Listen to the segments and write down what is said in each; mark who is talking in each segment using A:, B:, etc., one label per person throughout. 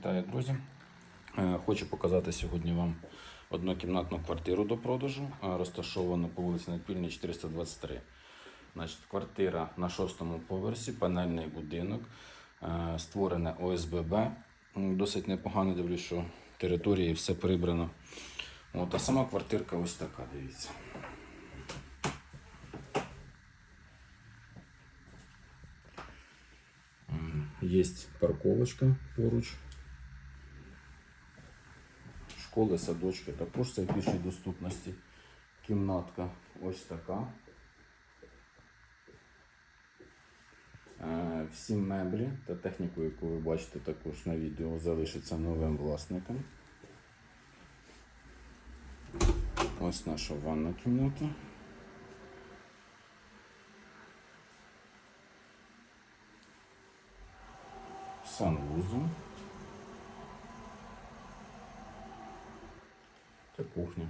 A: Вітаю, друзі. Е, Хочу показати сьогодні вам однокімнатну квартиру до продажу, е, розташовану по вулиці Надпільній 423. Значить, квартира на шостому поверсі, панельний будинок, е, створене ОСББ. Досить непогано дивлюсь, що території все прибрано. От, а сама квартирка ось така, дивіться. Є парковочка поруч. Школи, садочки також це в більшій доступності. Кімнатка ось така. Е, Всі меблі та техніку, яку ви бачите також на відео, залишиться новим власником. Ось наша ванна кімната. санвузол. Це кухня.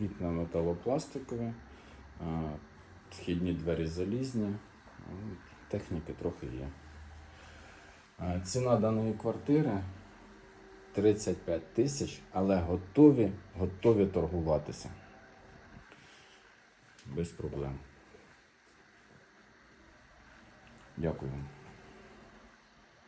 A: Вікна металопластикові, східні двері залізні, ну, техніки трохи є. Ціна даної квартири 35 тисяч, але готові, готові торгуватися без проблем. Дякую.